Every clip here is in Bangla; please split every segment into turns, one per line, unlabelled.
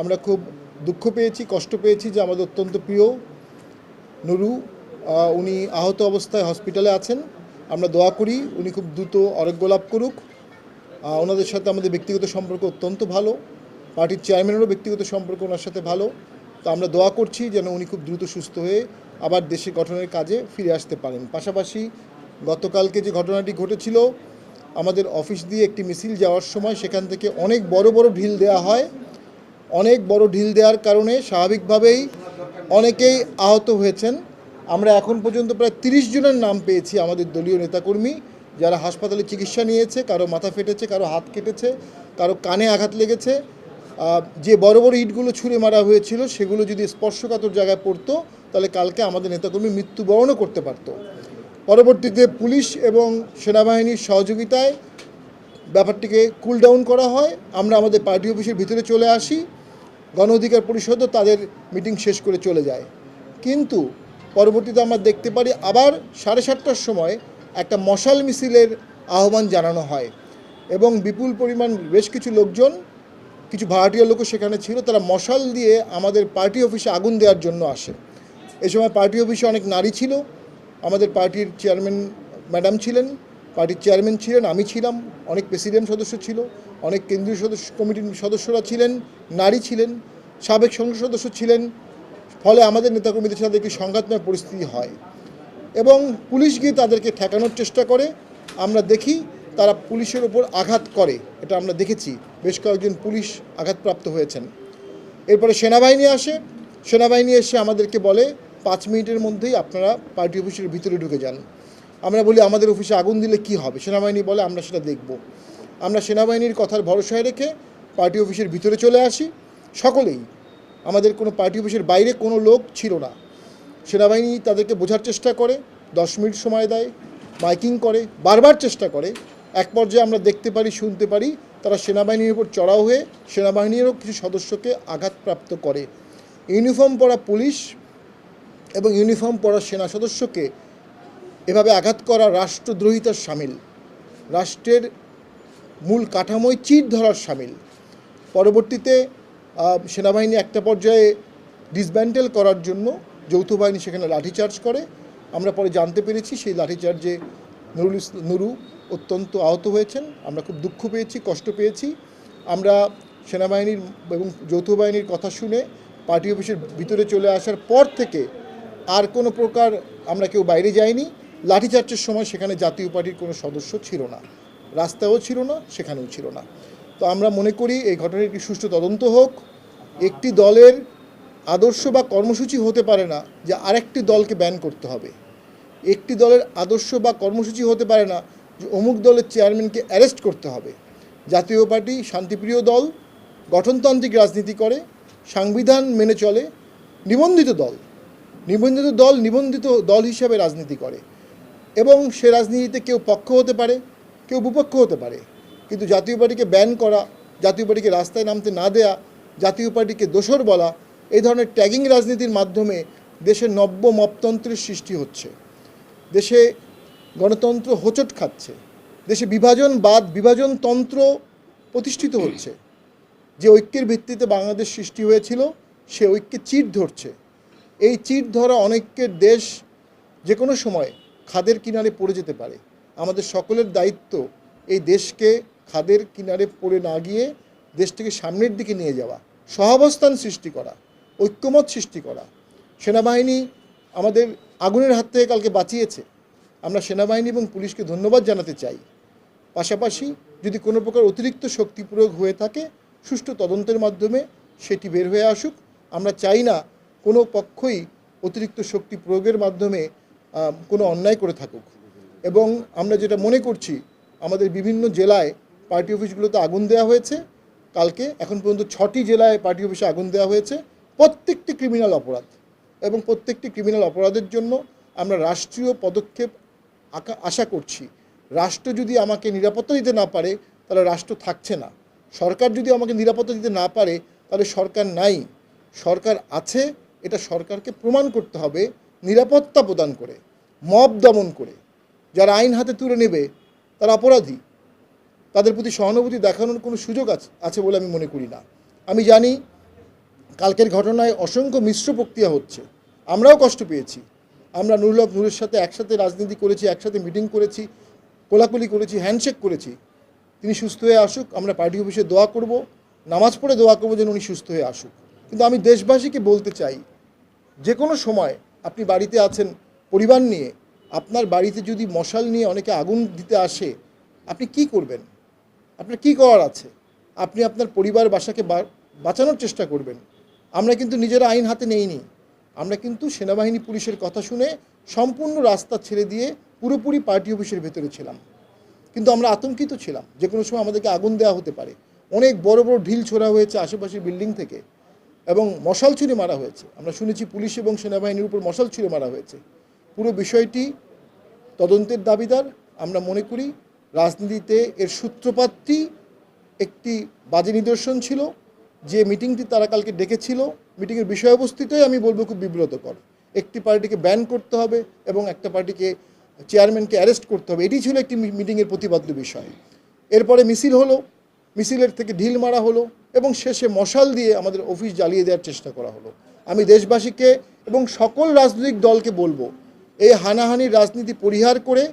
আমরা খুব দুঃখ পেয়েছি, কষ্ট পেয়েছি যে আমাদের অত্যন্ত প্রিয় নুরু উনি আহত অবস্থায় হসপিটালে আছেন। আমরা দোয়া করি উনি খুব দ্রুত আরোগ্য লাভ করুক। ওনাদের সাথে আমাদের ব্যক্তিগত সম্পর্ক অত্যন্ত ভালো। পার্টির চেয়ারম্যানেরও ব্যক্তিগত সম্পর্ক ওনার সাথে ভালো। তো আমরা দোয়া করছি যেন উনি খুব দ্রুত সুস্থ হয়ে আবার দেশে গঠনের কাজে ফিরে আসতে পারেন। পাশাপাশি গতকালকে যে ঘটনাটি ঘটেছিল, আমাদের অফিস দিয়ে একটি মিছিল যাওয়ার সময় সেখান থেকে অনেক বড় বড় ঢিল দেওয়া হয়। অনেক বড় ঢিল দেওয়ার কারণে স্বাভাবিকভাবেই অনেকেই আহত হয়েছেন। আমরা এখন পর্যন্ত প্রায় তিরিশ জনের নাম পেয়েছি আমাদের দলীয় নেতাকর্মী, যারা হাসপাতালে চিকিৎসা নিয়েছে, কারও মাথা ফেটেছে, কারও হাত কেটেছে, কারও কানে আঘাত লেগেছে। যে বড় বড় ইটগুলো ছুঁড়ে মারা হয়েছিল, সেগুলো যদি স্পর্শকাতর জায়গায় পড়তো, তাহলে কালকে আমাদের নেতাকর্মী মৃত্যুবরণও করতে পারতো। পরবর্তীতে পুলিশ এবং সেনাবাহিনীর সহযোগিতায় ব্যাপারটিকে কুল ডাউন করা হয়। আমরা আমাদের পার্টি অফিসের ভিতরে চলে আসি। গণ অধিকার পরিষদও তাদের মিটিং শেষ করে চলে যায়। কিন্তু পরবর্তীতে আমরা দেখতে পারি আবার সাড়ে সাতটার সময় একটা মশাল মিছিলের আহ্বান জানানো হয় এবং বিপুল পরিমাণ বেশ কিছু লোকজন, কিছু ভাড়াটিয়া লোকও সেখানে ছিল, তারা মশাল দিয়ে আমাদের পার্টি অফিসে আগুন দেওয়ার জন্য আসে। এ সময় পার্টি অফিসে অনেক নারী ছিল, আমাদের পার্টির চেয়ারম্যান ম্যাডাম ছিলেন, পার্টির চেয়ারম্যান ছিলেন, আমি ছিলাম, অনেক প্রেসিডেন্ট সদস্য ছিল অনেক কেন্দ্রীয় সদস্য কমিটির সদস্যরা ছিলেন, নারী ছিলেন, সাবেক সংসদ সদস্য ছিলেন, ফলে আমাদের নেতাকর্মীদের সাথে একটি সংঘাতময় পরিস্থিতি হয়। এবং পুলিশ গিয়ে তাদেরকে ঠেকানোর চেষ্টা করে, আমরা দেখি তারা পুলিশের ওপর আঘাত করে, এটা আমরা দেখেছি। বেশ কয়েকজন পুলিশ আঘাতপ্রাপ্ত হয়েছেন। এরপরে সেনাবাহিনী আসে, সেনাবাহিনী এসে আমাদেরকে বলে, পাঁচ মিনিটের মধ্যেই আপনারা পার্টি অফিসের ভিতরে ঢুকে যান। আমরা বলি, আমাদের অফিসে আগুন দিলে কি হবে? সেনাবাহিনী বলে, আমরা সেটা দেখব। আমরা সেনাবাহিনীর কথার ভরসায় রেখে পার্টি অফিসের ভিতরে চলে আসি। সকলেই, আমাদের কোনো পার্টি অফিসের বাইরে কোনো লোক ছিল না। সেনাবাহিনী তাদেরকে বোঝার চেষ্টা করে, দশ মিনিট সময় দেয়, মাইকিং করে, বারবার চেষ্টা করে। এক পর্যায়ে আমরা দেখতে পারি, শুনতে পারি, তারা সেনাবাহিনীর উপর চড়াও হয়ে সেনাবাহিনীরও কিছু সদস্যকে আঘাতপ্রাপ্ত করে। ইউনিফর্ম পরা পুলিশ এবং ইউনিফর্ম পরা সেনা সদস্যকে এভাবে আঘাত করা রাষ্ট্রদ্রোহিতার সামিল। রাষ্ট্রের মূল কাঠামোয় চির ধরার সামিল। পরবর্তীতে সেনাবাহিনী একটা পর্যায়ে ডিসব্যান্ডেল করার জন্য যৌথ বাহিনী সেখানে লাঠিচার্জ করে। আমরা পরে জানতে পেরেছি সেই লাঠিচার্জে নুরুল নুরু অত্যন্ত আহত হয়েছেন। আমরা খুব দুঃখ পেয়েছি, কষ্ট পেয়েছি। আমরা সেনাবাহিনীর এবং যৌথ বাহিনীর কথা শুনে পার্টি অফিসের ভিতরে চলে আসার পর থেকে আর কোনো প্রকার আমরা কেউ বাইরে যাইনি। লাঠিচার্জের সময় সেখানে জাতীয় পার্টির কোনো সদস্য ছিল না। রাস্তাও ছিল না, সেখানেও ছিল না। তো আমরা মনে করি এই ঘটনার একটি সুষ্ঠু তদন্ত হোক, একটি দলের আদর্শ বা কর্মসূচি হতে পারে না যে আরেকটি দলকে ব্যান করতে হবে। একটি দলের আদর্শ বা কর্মসূচি হতে পারে না যে অমুক দলের চেয়ারম্যানকে অ্যারেস্ট করতে হবে। জাতীয় পার্টি শান্তিপ্রিয় দল, গঠনতান্ত্রিক রাজনীতি করে, সংবিধান মেনে চলে, নিবন্ধিত দল। নিবন্ধিত দল নিবন্ধিত দল হিসাবে রাজনীতি করে। এবং সে রাজনীতিতে কেউ পক্ষ হতে পারে কেউ বিপক্ষ হতে পারে। কিন্তু জাতীয় পার্টিকে ব্যান করা, জাতীয় পার্টিকে রাস্তায় নামতে না দেয়া, জাতীয় পার্টিকে দোসর বলা, এই ধরনের ট্যাগিং রাজনীতির মাধ্যমে দেশে নব্য মপতন্ত্রের সৃষ্টি হচ্ছে। দেশে গণতন্ত্র হোঁচট খাচ্ছে। দেশে বিভাজনবাদ বিভাজনতন্ত্র প্রতিষ্ঠিত হচ্ছে। যে ঐক্যের ভিত্তিতে বাংলাদেশ সৃষ্টি হয়েছিল, সে ঐক্যে চিট ধরছে। এই চিট ধরা অনেকের দেশ যে কোনো সময় খাদের কিনারে পড়ে যেতে পারে। আমাদের সকলের দায়িত্ব এই দেশকে খাদের কিনারে পড়ে না গিয়ে দেশটিকে সামনের দিকে নিয়ে যাওয়া, সহাবস্থান সৃষ্টি করা, ঐক্যমত সৃষ্টি করা। সেনাবাহিনী আমাদের আগুনের হাত থেকে কালকে বাঁচিয়েছে। আমরা সেনাবাহিনী এবং পুলিশকে ধন্যবাদ জানাতে চাই। পাশাপাশি যদি কোনো প্রকার অতিরিক্ত শক্তি প্রয়োগ হয়ে থাকে, সুষ্ঠু তদন্তের মাধ্যমে সেটি বের হয়ে আসুক। আমরা চাই না কোনো পক্ষই অতিরিক্ত শক্তি প্রয়োগের মাধ্যমে কোনো অন্যায় করে থাকুক। এবং আমরা যেটা মনে করছি, আমাদের বিভিন্ন জেলায় পার্টি অফিসগুলোতে আগুন দেওয়া হয়েছে। কালকে এখন পর্যন্ত ছটি জেলায় পার্টি অফিসে আগুন দেওয়া হয়েছে। প্রত্যেকটি ক্রিমিনাল অপরাধ এবং প্রত্যেকটি ক্রিমিনাল অপরাধের জন্য আমরা রাষ্ট্রীয় পদক্ষেপ আশা করছি। রাষ্ট্র যদি আমাকে নিরাপত্তা দিতে না পারে, তাহলে রাষ্ট্র থাকছে না। সরকার যদি আমাকে নিরাপত্তা দিতে না পারে, তাহলে সরকার নাই। সরকার আছে, এটা সরকারকে প্রমাণ করতে হবে, নিরাপত্তা প্রদান করে, মব দমন করে। যারা আইন হাতে তুলে নেবে, তারা অপরাধী। তাদের প্রতি সহানুভূতি দেখানোর কোনো সুযোগ আছে আছে বলে আমি মনে করি না। আমি জানি কালকের ঘটনায় অসংখ্য মিশ্র প্রক্রিয়া হচ্ছে। আমরাও কষ্ট পেয়েছি। আমরা নুরুল নুরের সাথে একসাথে রাজনীতি করেছি, একসাথে মিটিং করেছি, কোলাকুলি করেছি, হ্যান্ডশেক করেছি। তিনি সুস্থ হয়ে আসুক, আমরা পার্টি অফিসে দোয়া করব, নামাজ পড়ে দোয়া করব যেন উনি সুস্থ হয়ে আসুক। কিন্তু আমি দেশবাসীকে বলতে চাই, যে কোনো সময় আপনি বাড়িতে আছেন, পরিবার নিয়ে আপনার বাড়িতে যদি মশাল নিয়ে অনেকে আগুন দিতে আসে, আপনি কি করবেন? আপনার কি করার আছে? আপনি আপনার পরিবার বাসাকে বাঁচানোর চেষ্টা করবেন। আমরা কিন্তু নিজেরা আইন হাতে নেইনি। আমরা কিন্তু সেনাবাহিনী পুলিশের কথা শুনে সম্পূর্ণ রাস্তা ছেড়ে দিয়ে পুরোপুরি পার্টি অফিসের ভেতরে ছিলাম। কিন্তু আমরা আতঙ্কিত ছিলাম। যে কোনো সময় আমাদেরকে আগুন দেওয়া হতে পারে। অনেক বড় বড় ঢিল ছোড়া হয়েছে আশেপাশের বিল্ডিং থেকে এবং মশাল ছুঁড়ে মারা হয়েছে। আমরা শুনেছি পুলিশ এবং সেনাবাহিনীর উপর মশাল ছুঁড়ে মারা হয়েছে। পুরো বিষয়টি তদন্তের দাবিদার। আমরা মনে করি রাজনীতিতে এর সূত্রপাতটি একটি বাজে নিদর্শন ছিল। যে মিটিংটি তারা কালকে ডেকেছিল, মিটিংয়ের বিষয়বস্তুটাই আমি বলব খুব বিব্রতকর। একটি পার্টিকে ব্যান করতে হবে এবং একটা পার্টিকে চেয়ারম্যানকে অ্যারেস্ট করতে হবে। এটি ছিল একটি মিটিংয়ের প্রতিবাদ্য বিষয়। এরপরে মিছিল হলো, মিছিলের থেকে ঢিল মারা হলো এবং শেষে মশাল দিয়ে আমাদের অফিস জ্বালিয়ে দেওয়ার চেষ্টা করা হলো। আমি দেশবাসীকে এবং সকল রাজনৈতিক দলকে বলব এই হানাহানির রাজনীতি পরিহার করে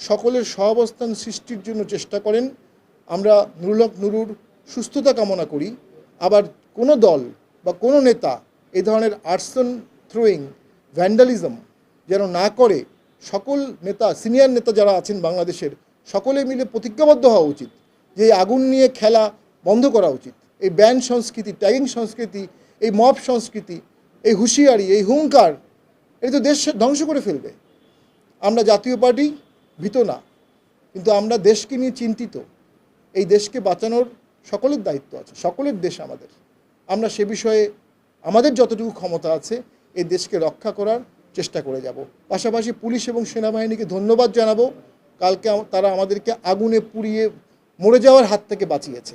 সকলের সহাবস্থান সৃষ্টির জন্য চেষ্টা করেন। আমরা নুরুলক নুরুর সুস্থতা কামনা করি। আবার কোনো দল বা কোনো নেতা এই ধরনের আর্সন থ্রোয়িং ভ্যান্ডালিজম যেন না করে, সকল নেতা সিনিয়র নেতা যারা আছেন বাংলাদেশের, সকলে মিলে প্রতিজ্ঞাবদ্ধ হওয়া উচিত যে আগুন নিয়ে খেলা বন্ধ করা উচিত। এই ব্যান সংস্কৃতি ট্যাগিং সংস্কৃতি, এই মব সংস্কৃতি, এই হুঁশিয়ারি, এই হুঙ্কার এটা তো দেশ ধ্বংস করে ফেলবে। আমরা জাতীয় পার্টি ভীত না, কিন্তু আমরা দেশকে নিয়ে চিন্তিত। এই দেশকে বাঁচানোর সকলের দায়িত্ব আছে, সকলের দেশ আমাদের। আমরা সে বিষয়ে আমাদের যতটুকু ক্ষমতা আছে, এই দেশকে রক্ষা করার চেষ্টা করে যাব। পাশাপাশি পুলিশ এবং সেনাবাহিনীকে ধন্যবাদ জানাব, কালকে তারা আমাদেরকে আগুনে পুড়িয়ে মরে যাওয়ার হাত থেকে বাঁচিয়েছে।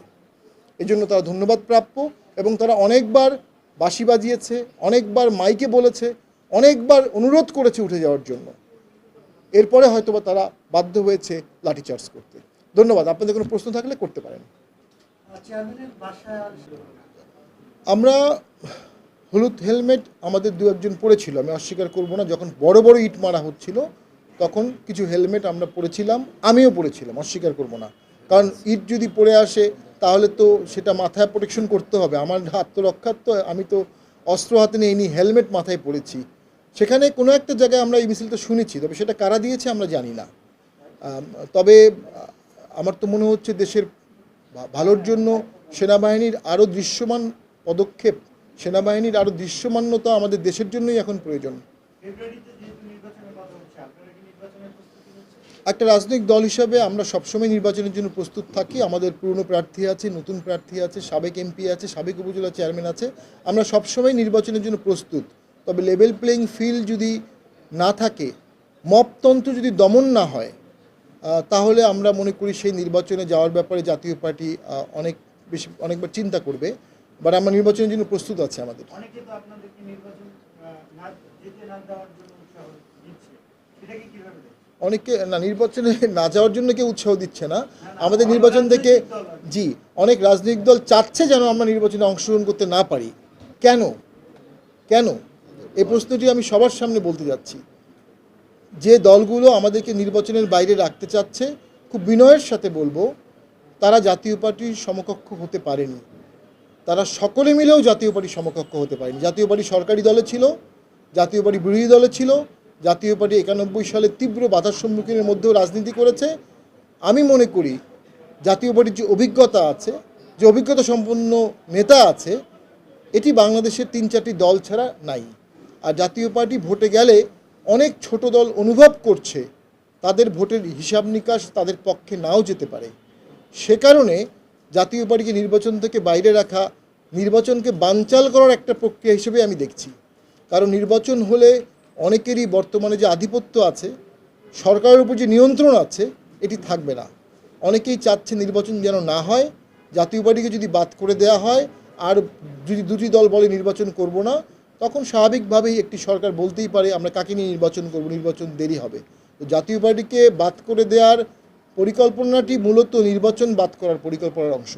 এই জন্য তারা ধন্যবাদ প্রাপ্য এবং তারা অনেকবার বাঁশি বাজিয়েছে, অনেকবার মাইকে বলেছে অনেকবার অনুরোধ করেছে উঠে যাওয়ার জন্য। এরপরে হয়তোবা তারা বাধ্য হয়েছে লাঠিচার্জ করতে। ধন্যবাদ। আপনাদের কোনো প্রশ্ন থাকলে করতে পারেন। আমরা হলুদ হেলমেট আমাদের দু একজন পরেছিল, আমি অস্বীকার করব না। যখন বড় বড় ইট মারা হচ্ছিল, তখন কিছু হেলমেট আমরা পরেছিলাম, আমিও পরেছিলাম, অস্বীকার করব না। কারণ ইট যদি পড়ে আসে, তাহলে তো সেটা মাথায় প্রোটেকশন করতে হবে। আমার আত্মরক্ষার তো আমি তো অস্ত্র হাতে নিয়ে হেলমেট মাথায় পরেছি। সেখানে কোনো একটা জায়গায় আমরা এই মিছিলটা শুনেছি, তবে সেটা কারা দিয়েছে আমরা জানি না। তবে আমার তো মনে হচ্ছে দেশের ভালোর জন্য সেনাবাহিনীর আরও দৃশ্যমান পদক্ষেপ, সেনাবাহিনীর আরও দৃশ্যমান্যতা আমাদের দেশের জন্যই এখন প্রয়োজন। একটা রাজনৈতিক দল হিসাবে আমরা সবসময় নির্বাচনের জন্য প্রস্তুত থাকি। আমাদের পুরনো প্রার্থী আছে, নতুন প্রার্থী আছে, সাবেক এমপি আছে, সাবেক উপজেলা চেয়ারম্যান আছে। আমরা সবসময় নির্বাচনের জন্য প্রস্তুত। তবে লেভেল প্লেয়িং ফিল্ড যদি না থাকে মপতন্ত্র যদি দমন না হয় তাহলে আমরা মনে করি সেই নির্বাচনে যাওয়ার ব্যাপারে জাতীয় পার্টি অনেক বেশি অনেকবার চিন্তা করবে। বাট আমরা নির্বাচনের জন্য প্রস্তুত আছে আমাদের। অনেকে না নির্বাচনে না যাওয়ার জন্য কেউ উৎসাহ দিচ্ছে না। আমাদের নির্বাচন থেকে জি অনেক রাজনৈতিক দল চাচ্ছে যেন আমরা নির্বাচনে অংশগ্রহণ করতে না পারি। কেন? কেন? এই প্রশ্নটি আমি সবার সামনে বলতে যাচ্ছি। যে দলগুলো আমাদেরকে নির্বাচনের বাইরে রাখতে চাচ্ছে, খুব বিনয়ের সাথে বলব, তারা জাতীয় পার্টির সমকক্ষ হতে পারেনি। তারা সকলে মিলেও জাতীয় পার্টির সমকক্ষ হতে পারেনি। জাতীয় পার্টি সরকারি দলে ছিল, জাতীয় পার্টি বিরোধী দলে ছিল, জাতীয় পার্টি একানব্বই সালে তীব্র বাধার সম্মুখীনের মধ্যেও রাজনীতি করেছে। আমি মনে করি, জাতীয় পার্টির যে অভিজ্ঞতা আছে, যে অভিজ্ঞতা সম্পন্ন নেতা আছে, এটি বাংলাদেশের তিন চারটি দল ছাড়া নাই। আর জাতীয় পার্টি ভোটে গেলে অনেক ছোট দল অনুভব করছে, তাদের ভোটের হিসাব নিকাশ তাদের পক্ষে নাও যেতে পারে। সে কারণে জাতীয় পার্টিকে নির্বাচন থেকে বাইরে রাখা, নির্বাচনকে বানচাল করার একটা প্রক্রিয়া হিসেবে আমি দেখছি। কারণ নির্বাচন হলে অনেকেরই বর্তমানে যে আধিপত্য আছে, সরকারের উপর যে নিয়ন্ত্রণ আছে, এটি থাকবে না। অনেকেই চাচ্ছে নির্বাচন যেন না হয়, জাতীয় পার্টিকে যদি বাদ করে দেওয়া হয়, আর যদি দুটি দল বলে নির্বাচন করব না তখন স্বাভাবিকভাবেই একটি সরকার বলতেই পারে, আমরা কাকে নিয়ে নির্বাচন করব, নির্বাচন দেরি হবে। তো জাতীয় পার্টিকে বাদ করে দেওয়ার পরিকল্পনাটি মূলত নির্বাচন বাদ করার পরিকল্পনার অংশ।